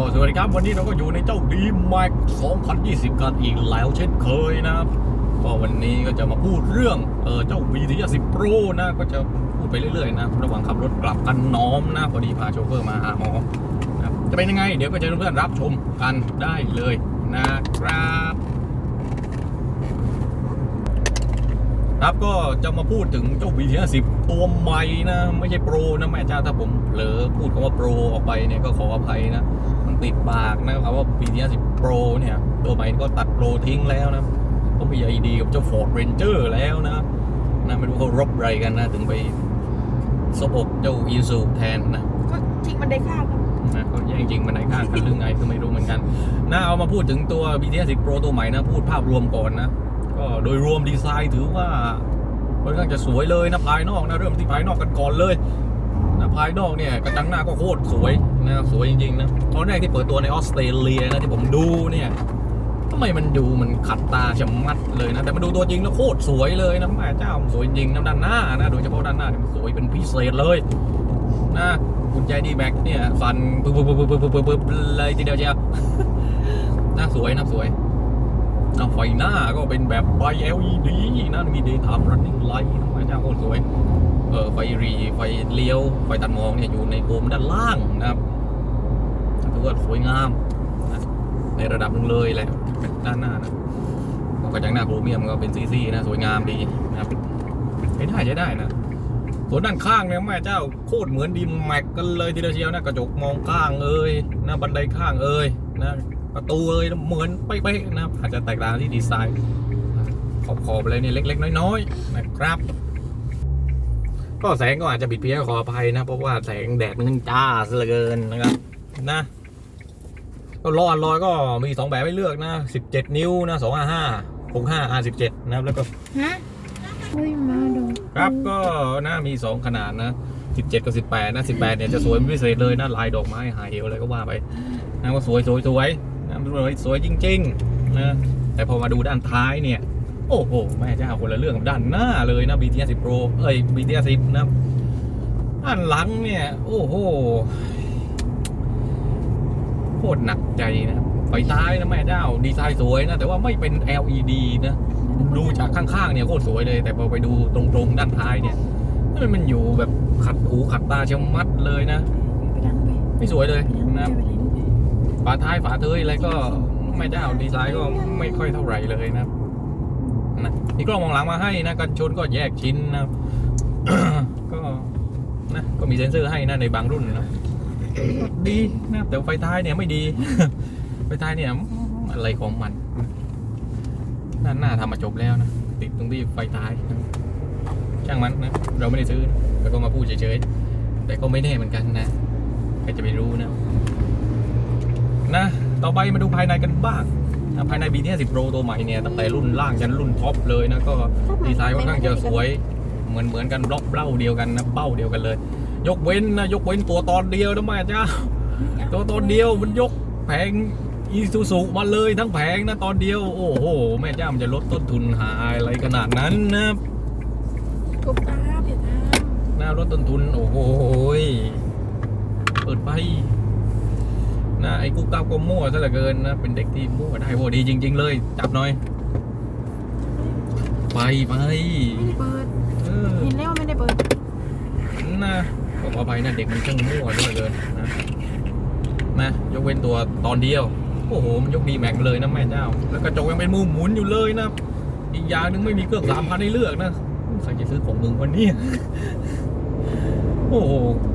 ก็สวัสดีครับ วันนี้เราก็อยู่ในเจ้าดีแม็ก2020 กันอีกแล้วเช่นเคยนะครับก็วันนี้ก็จะมาพูดเรื่องเออเจ้า VT10 Pro นะก็จะพูดไปเรื่อยๆนะระหว่างขับรถกลับกันน้อมนะพอดีพาโชเฟอร์มาหาหมอนะครับจะเป็นยังไง เดี๋ยวก็จะเพื่อนรับชมกันได้เลยนะครับครับก็จะมาพูดถึงเจ้า VT50 ตัวใหม่นะ ไม่ใช่โปรนะแม่เจ้าถ้าผมเผลอพูดคำว่าโปรออกไปเนี่ยก็ขออภัยนะ ติดปากนะครับว่า VT50 Pro เนี่ย ตัวใหม่ก็ตัดโปรทิ้งแล้วนะก็มีไอดีกับเจ้า Ford Ranger แล้วนะนะไม่รู้เขารบอะไรกันนะ ถึงไปซบอกเจ้า i s u แทนนะก็ทิ้งมันได้ข้าวครับนะเขาแย่งจริงมันไหนข้างกันหรือไงก็ไม่รู้เหมือนกันน่าเอามาพูดถึงตัว BTS 10 Pro ตัวใหม่นะ พูดภาพรวมก่อนนะ ก็โดยรวมดีไซน์ถือว่าค่อนข้างจะสวยเลยนะภายนอกนะ เริ่มที่ภายนอกกันก่อนเลยนะ ภายนอกเนี่ยกระจังหน้าก็โคตรสวยนะสวยจริงๆนะตอนแรกที่เปิดตัวในออสเตรเลียนะที่ผมดูเนี่ยทำไมมันดูมันขัดตาชะมัดเลยนะแต่มาดูตัวจริงแล้วโคตรสวยเลยนะแม่เจ้าสวยจริงนะด้านหน้านะโดยเฉพาะด้านหน้าเนี่ยมันสวยเป็นพิเศษเลยนะกุญแจดีแม็กเนี่ยฟันปึ๊บปึ๊บปึ๊บปึ๊บปึ๊บปึ๊บเลยทีเดียวเชียวน่าสวยน่าสวยนะไฟหน้าก็เป็นแบบไฟ LED นะมี daytime running light นะพระเจ้าโคตรสวย เออไฟรีไฟเลี้ยว ไฟตัดมองเนี่ยอยู่ในโคมด้านล่างนะครับถือว่าสวยงามนะในระดับหนึ่งเลยแหละด้านหน้านะกระจังหน้าโครเมียมก็เป็นซีๆนะสวยงามดีนะครับใช้ได้ใช้ได้นะส่วนด้านข้างเนี่ยแม่เจ้าโคตรเหมือนดีแม็กกันเลยทีเดียวเชียวนะกระจกมองข้างเอ้ยนะบันไดข้างเอ้ยนะประตูเอ้ยเหมือนเป๊ะๆนะอาจจะแตกต่างที่ดีไซน์ขอบๆอะไรเนี่ยเล็ก ๆ น้อยๆนะครับ ก็แสงก็อาจจะบิดเพี้ยนขออภัยนะ เพราะว่าแสงแดดมันจ้าซะเหลือเกินนะครับนะก็รอดลอยก็มีสองแบบให้เลือกนะ17นิ้วนะ255 65 R17 นะครับแล้วก็ฮะเฮ้ยมาดูครับก็น่ามี2ขนาดนะ17กับ18นะ18เนี่ยจะสวยเป็นพิเศษเลยนะลายดอกไม้หายเอวอะไรก็ว่าไปนะว่าสวยสวยสวยนะสวยสวยจริงๆนะแต่พอมาดูด้านท้ายเนี่ย โอ้โห แม่เจ้าคนละเรื่องกับด้านหน้าเลยนะ BTS 10 Pro เอ้ย BTS 10นะด้านหลังเนี่ย โอ้โหโคตรหนักใจนะไฟท้ายนะแม่เจ้าดีไซน์สวยนะ แต่ว่าไม่เป็น LED นะ ดูจากข้างๆเนี่ยโคตรสวยเลย แต่พอไปดูตรงๆ ด้านท้ายเนี่ยทำไมมันอยู่แบบขัดหูขัดตาเชะมัดเลยนะไปดังไปไม่สวยเลยไปดังนะไปดังฝาท้ายฝาเทยอะไรก็ไม่ได้เอาดีไซน์ก็ไม่ค่อยเท่าไหร่เลยนะ นะมีกล้องมองหลังมาให้นะกันชนก็แยกชิ้นนะก็นะก็มีเซ็นเซอร์ให้นะในบางรุ่นนะดีนะแต่ไฟท้ายเนี่ยไม่ดี ไฟท้ายเนี่ยอะไรของมันด้านหน้าทำมาจบแล้วนะติดตรงที่ไฟท้ายช่างมันนะเราไม่ได้ซื้อแล้วก็มาพูดเฉยๆแต่ก็ไม่แน่เหมือนกันนะใครจะไปรู้นะนะ ต่อไปมาดูภายในกันบ้าง ภายใน BTS 10 Pro ตัวใหม่เนี่ยตั้งแต่รุ่นล่างยันรุ่นท็อปเลยนะก็ดีไซน์ค่อนข้างจะสวยเหมือนเหมือนกันบล็อกเบ้าเดียวกันนะเบ้าเดียวกันเลย ยกเว้นนะยกเว้นตัวตอนเดียวนะแม่เจ้าตัวตอนเดียวมันยกแผงอีซูซูมาเลยทั้งแผงนะตอนเดียว โอ้โหแม่เจ้ามันจะลดต้นทุนหาอะไรขนาดนั้นนะทุบตาเพียดตานะลดต้นทุนโอ้โหยเปิดไป นะไอ้กุ๊กก้าวก็มั่วซะเหลือเกินนะเป็นเด็กที่มั่วได้โหดีจริง ๆ เลย จับหน่อย ไปไปไม่ได้เปิดเออเห็นแล้วว่าไม่ได้เปิดนะก็ขอไปนะเด็กมันช่างมั่วซะเหลือเกินนะนะยกเว้นตัวตอนเดียวโอ้โหมันยกดีแม็กเลยนะแม่เจ้า แล้วกระจกยังเป็นมุมหมุนอยู่เลยนะอีกอย่างหนึงไม่มีเครื่องสามพันให้เลือกนะใครจะซื้อของมึงวันนี้โอ้โหมัน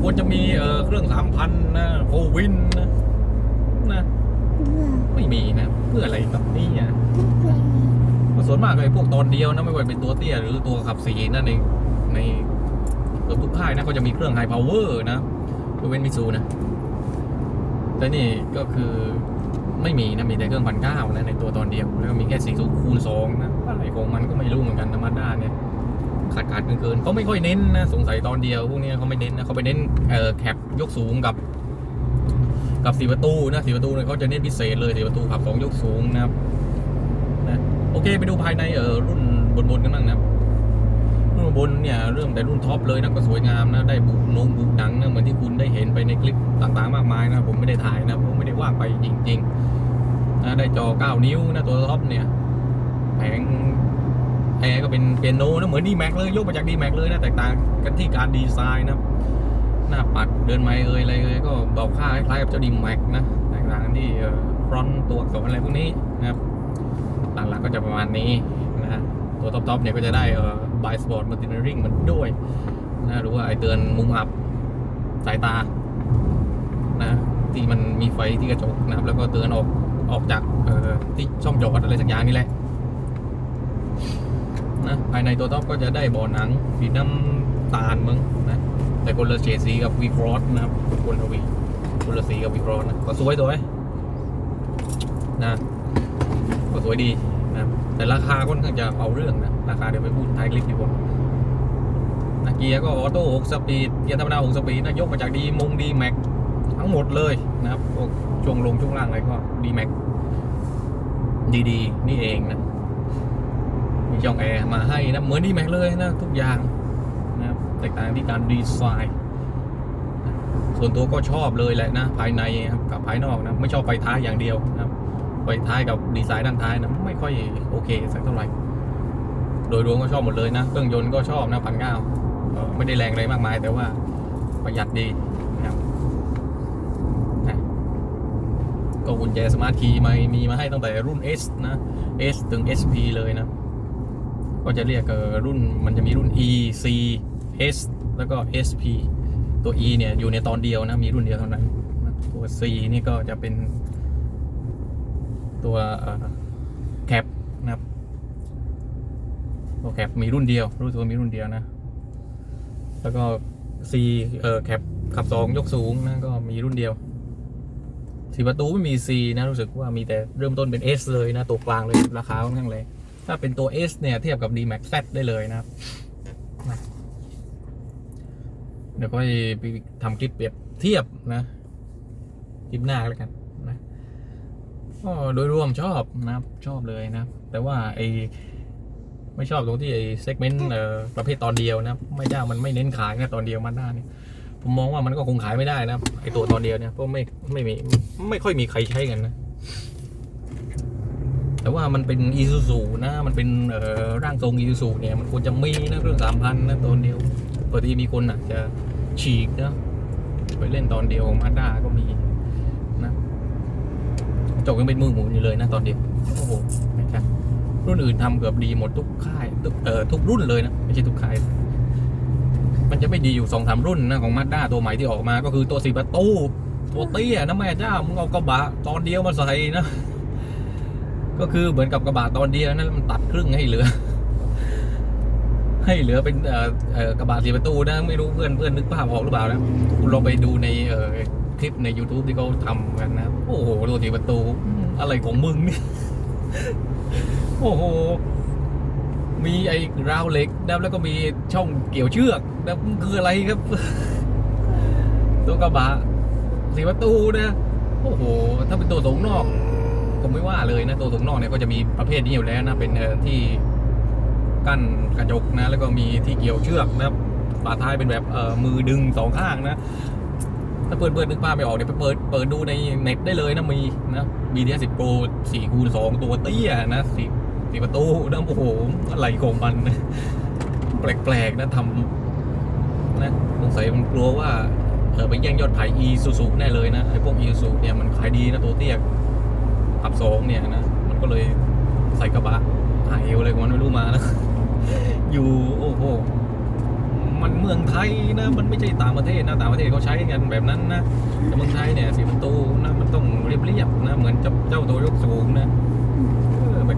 ควรจะมีเอ่อเครื่องสามพันนะโควินนะนะไม่มีนะ เพื่ออะไรแบบนี้อะส่วนมากไอ้พวกตอนเดียวนะไม่ว่าเป็นตัวเตี้ยหรือตัวขับสีนั่นเองในเกือบทุกค่ายนะเขาจะมีเครื่องไฮพาวเวอร์นะยกเว้นมิซูนะ แต่นี่ก็คือไม่มีนะมีแต่เครื่องพันเก้านะในตัวตอนเดียวแล้วก็มีแค่สี่คูณสองนะอะไรของมันก็ไม่รู้เหมือนกันนะมาด้าเนี่ย ขาดขาดเกินๆเขาไม่ค่อยเน้นนะสงสัยตอนเดียวพวกนี้เขาไม่เน้นนะเขาไปเน้นเอ่อแคปยกสูงกับ กับสีประตูนะสีประตูเนี่ยเขาจะเน้นพิเศษเลยสีประตูขับสองยกสูงนะครับนะโอเคไปดูภายในเออรุ่นบนๆกันบ้างนะครับรุ่นบนเนี่ยเริ่มแต่รุ่นท็อปเลยนะก็สวยงามนะได้บุกนงบุหนังนะเหมือนที่คุณได้เห็นไปในคลิปต่างๆมากมายนะผมไม่ได้ถ่ายนะผมไม่ได้ว่างไปจริงๆนะได้จอ 9 นิ้วนะตัวท็อปเนี่ย แอร์ก็เป็นเปียโนนะเหมือนดีแม็กเลยยกมาจากดีแม็กเลยนะแตกต่างกันที่การดีไซน์นะหน้าปัดเดินไม้เอ่ยอะไรเอ่ยก็บอกค่าคล้ายกับเจ้าดีแม็กนะแตกต่างกันที่ฟรอนต์ตัวอักษรอะไรพวกนี้นะครับหลักๆก็จะประมาณนี้นะฮะตัวท็อปๆเนี่ยก็จะได้เอ่อบายสปอร์ตมัลติเนอริงมันด้วยนะหรือว่าไอเตือนมุมอับสายตานะที่มันมีไฟที่กระจกนะครับแล้วก็เตือนออกออกจากที่ช่องจอดอะไรสักอย่างนี่แหละ นะ ภายในตัวท็อปก็จะได้เบ่อหนังสีน้ำตาลมึงนะ แต่คนละเฉดสีกับวีครอสนะครับคนละวีคนละสีกับวีครอสนะก็สวยตัวไหมนะก็สวยดีนะแต่ราคาค่อนข้างจะเอาเรื่องนะ ราคาเดี๋ยวไปพูดท้ายคลิปดีกว่านะเกียร์ก็ออโต้6สปีดเกียร์ธรรมดา6สปีดนะยกมาจากดีมงดีแม็กทั้งหมดเลยนะครับช่วงลงช่วงล่างอะไรก็ดีแม็กดีๆ นี่เองนะ มีช่องแอร์มาให้นะเหมือนดีแม็กเลยนะทุกอย่างนะแตกต่างที่การดีไซน์ส่วนตัวก็ชอบเลยแหละนะภายในครับกับภายนอกนะไม่ชอบไฟท้ายอย่างเดียวนะครับไฟท้ายกับดีไซน์ด้านท้ายนะไม่ค่อยโอเคสักเท่าไหร่โดยรวมก็ชอบหมดเลยนะเครื่องยนต์ก็ชอบนะพันเก้าไม่ได้แรงอะไรมากมาย แต่ว่าประหยัดดีนะครับก็กุญแจสมาร์ทคีย์มามีมาให้ตั้งแต่รุ่น S นะ S ถึง SP เลยนะ ก็จะเรียกเอ่อรุ่นมันจะมีรุ่น E C S แล้วก็ SP ตัว E เนี่ยอยู่ในตอนเดียวนะมีรุ่นเดียวเท่านั้น ตัว C นี่ก็จะเป็นตัวแคปนะครับโอแคปมีรุ่นเดียว รู้สึกว่ามีรุ่นเดียวนะ แล้วก็ C เอ่อแคปขับสองยกสูงนะก็มีรุ่นเดียวสีประตูไม่มี C นะรู้สึกว่ามีแต่เริ่มต้นเป็น S เลยนะตัวกลางเลยราคาค่อนข้างแรง ถ้าเป็นตัว S เนี่ย เทียบกับ D Max Z ได้เลยนะครับ เดี๋ยวก็ไปทำคลิปเปรียบเทียบนะคลิปหน้าแล้วกันนะก็โดยรวมชอบนะครับ ชอบเลยนะ แต่ว่าไอไม่ชอบตรงที่ไอเซกเมนต์ประเภทตอนเดียวนะไม่ได้มันไม่เน้นขายนะตอนเดียวมันหน้านี่ผมมองว่ามันก็คงขายไม่ได้นะไอตัวตอนเดียวเนี่ยเพราะไม่ไม่มีไม่ค่อยมีใครใช้กันนะ แต่ว่ามันเป็นอีซูซูนะ มันเป็นร่างทรงอีซูซูเนี่ย มันควรจะมีนะเครื่องสามพันนะตอนเดียวปกติมีคนอาจจะฉีกนะไปเล่นตอนเดียวมาด้าก็มีนะจกยังเป็นมือหมุนอยู่เลยนะตอนเดียวโอ้โหนะครับรุ่นอื่นทำเกือบดีหมดทุกค่ายทุกเอ่อทุกรุ่นเลยนะไม่ใช่ทุกค่าย มันจะไม่ดีอยู่สองสามรุ่นนะของมาด้าตัวใหม่ที่ออกมา ก็คือตัวสี่ประตูตัวเตี้ยนะแม่เจ้ามึงเอากระบะตอนเดียวมาใส่นะ ก็คือเหมือนกับกระบะตอนเดียวนั้นมันตัดครึ่งให้เหลือ ให้เหลือเป็นเอ่อเอ่อกระบะสี่ประตูนะ ไม่รู้เพื่อนเพื่อนนึกภาพออกหรือเปล่านะคุณลองไปดูในเอ่อคลิปใน YouTube ที่เขาทำกันนะ โอ้โหตัวสี่ประตู อะไรของมึงเนี่ยโอ้โห มีไอ้ราวเหล็กนะแล้วก็มีช่องเกี่ยวเชือกนะมันคืออะไรครับ ตัวกระบะสีประตูนะ โอ้โห ถ้าเป็นตัวสูงนอก ผมไม่ว่าเลยนะตัวสูงนอกเนี่ยก็จะมีประเภทนี้อยู่แล้วนะเป็นที่กั้นกระจกนะ แล้วก็มีที่เกี่ยวเชือกนะฝาท้ายเป็นแบบเอ่อมือดึงสองข้างนะถ้าเปิดเปิดนึกภาพไม่ออกเดี๋ยไปเปิดเปิดดูในเน็ตได้เลยนะมีนะ BTS 10 Pro 4คูณ2ตัวเตี้ยนะสี่สี่ประตูนะโอ้โหอะไรของมันแปลกๆนะทำนะสงสัยมันกลัวว่าเออไปแย่งยอดขาย e ซูซูแน่เลยนะไอ้พวก e ซูซูเนี่ยมันขายดีนะตัวเตี้ย ขับสองเนี่ยนะ มันก็เลยใส่กระบะหายเอวอะไรของมันไม่รู้มานะ อยู่โอ้โห มันเมืองไทยนะ มันไม่ใช่ต่างประเทศนะ ต่างประเทศเขาใช้กันแบบนั้นนะ แต่เมืองไทยเนี่ยสีประตูนะ มันต้องเรียบๆนะ เหมือนเจ้าตัวยกสูงนะ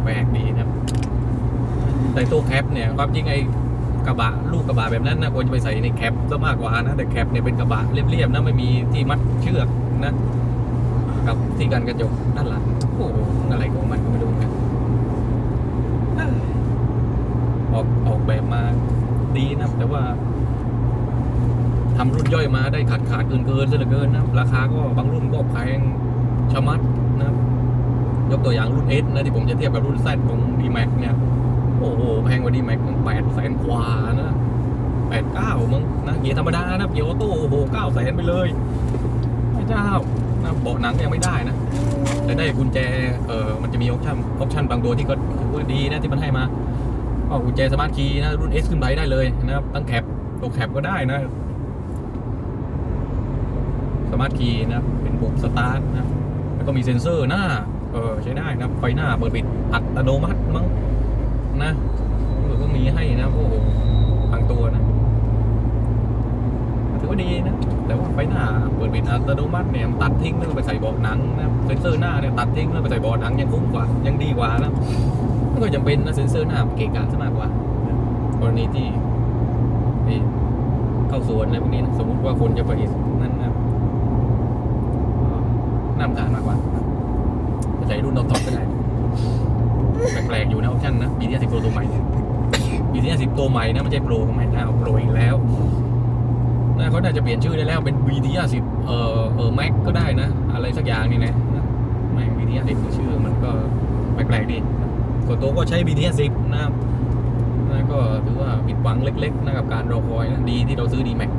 แปลกๆดีนะครับแต่ตัวแคปเนี่ยความจริงไอ้กระบะลูกกระบะแบบนั้นนะควรจะไปใส่ในแคปซะมากกว่านะ แต่แคปเนี่ยเป็นกระบะเรียบๆนะไม่มีที่มัดเชือกนะ กับที่กันกระจกด้านหลังโอ้โหอะไรของมันก็ไม่รู้นะออกออกแบบมาดีนะแต่ว่าทำรุ่นย่อยมาได้ขาดขาดเกินเกินซะเหลือเกินนะราคาก็บางรุ่นก็แพงชะมัดนะยกตัวอย่างรุ่น S นะที่ผมจะเทียบกับรุ่น Z ของ D Max เนี่ย โอ้โหแพงกว่า D Max ตั้งแปดแสนกว่านะแปดเก้ามึงนะเกียร์ธรรมดานะเกียร์ออโต้โอ้โหเก้าแสนไปเลยพระเจ้า นะเบาะหนังยังไม่ได้นะแต่ได้กุญแจเออมันจะมีออปชั่นออปชั่นบางตัวที่ก็ถือว่าดีนะที่มันให้มาก็กุญแจสมาร์ทคีย์นะรุ่น S ขึ้นไปได้เลยนะครับตั้งแคปตัวแคปก็ได้นะสมาร์ทคีย์นะเป็นปุ่มสตาร์ทนะแล้วก็มีเซ็นเซอร์หน้าเออใช้ได้นะไฟหน้าเปิดปิดอัตโนมัติมั้งนะก็มีให้นะโอ้โหบางตัวนะ ว่าดีนะ แต่ว่าไฟหน้าเปิดปิดอัตโนมัติเนี่ยตัดทิ้งแล้วไปใส่เบาะหนังนะเซ็นเซอร์หน้าเนี่ยตัดทิ้งแล้วไปใส่เบาะหนังยังคุ้มกว่ายังดีกว่านะไม่ก็จำเป็นนะเซ็นเซอร์หน้าเกะกะซะมากกว่ากรณีที่ที่เข้าสวนอะไรพวกนี้นะสมมติว่าคนจะไปนั่นนะน่ารำคาญมากกว่าใส่รุ่นท็อปๆก็ได้แปลกๆอยู่นะออปชั่นนะปีที่สิบโปรตัวใหม่เนี่ยปีที่สิบตัวใหม่นะไม่ใช่โปรของใหม่นะเอาโปรอีกแล้ว นะเขาน่าจะเปลี่ยนชื่อได้แล้วเป็น BT 50เอ่อเออแม็กก็ได้นะ อะไรสักอย่างนี่นะนะแม่ง BT 50ชื่อมันก็แปลกๆดีส่วนตัวก็ใช้ BT 50นะครับนะก็ถือว่าผิดหวังเล็กๆนะกับการรอคอยนะดีที่เราซื้อ D Max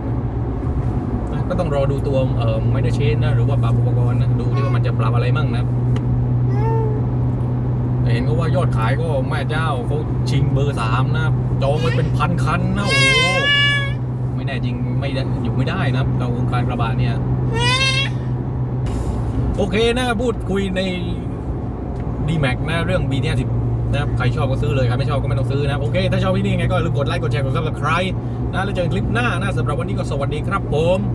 นะก็ต้องรอดูตัวเอ่อไม่ได้เชนนะหรือว่าปรับอุปกรณ์นะดูที่ว่ามันจะปรับอะไรมั่งนะแต่เห็นเขาว่ายอดขายก็แม่เจ้าเขาชิงเบอร์สามนะจองไว้เป็นพันคันนะโอ้โห น่จริงไม่ได้อยู่ไม่ได้นะครับเราวงการกระบะเนี่ย โอเคนะพูดคุยในดีแม็กนะเรื่องบีเนี่ยสินะครับใครชอบก็ซื้อเลย ใครไม่ชอบก็ไม่ต้องซื้อนะโอเค ถ้าชอบวิดีโอไงก็ลืมกดไลค์กดแชร์กดซับสไครต์นะแล้วเจอกันคลิปหน้านะสำหรับวันนี้ก็สวัสดีครับผม